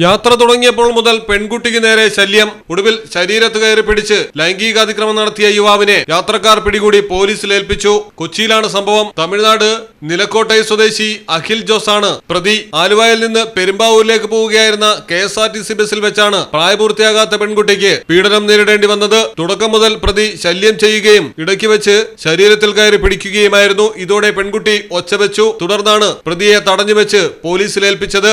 യാത്ര തുടങ്ങിയപ്പോൾ മുതൽ പെൺകുട്ടിക്ക് നേരെ ശല്യം. ഒടുവിൽ ശരീരത്ത് കയറി പിടിച്ച് ലൈംഗികാതിക്രമം നടത്തിയ യുവാവിനെ യാത്രക്കാർ പിടികൂടി പോലീസിൽ ഏൽപ്പിച്ചു. കൊച്ചിയിലാണ് സംഭവം. തമിഴ്നാട് നിലക്കോട്ടൈ സ്വദേശി അഖിൽ ജോസ് ആണ് പ്രതി ആലുവയിൽ നിന്ന് പെരുമ്പാവൂരിലേക്ക് പോവുകയായിരുന്ന കെ സി ബസ്സിൽ വെച്ചാണ് പ്രായപൂർത്തിയാകാത്ത പെൺകുട്ടിക്ക് പീഡനം നേരിടേണ്ടി വന്നത്. തുടക്കം മുതൽ പ്രതി ശല്യം ചെയ്യുകയും ഇടയ്ക്ക് വെച്ച് ശരീരത്തിൽ കയറി പിടിക്കുകയുമായിരുന്നു. ഇതോടെ പെൺകുട്ടി ഒച്ചവെച്ചു തുടർന്നാണ് പ്രതിയെ തടഞ്ഞുവെച്ച് പോലീസിൽ ഏൽപ്പിച്ചത്.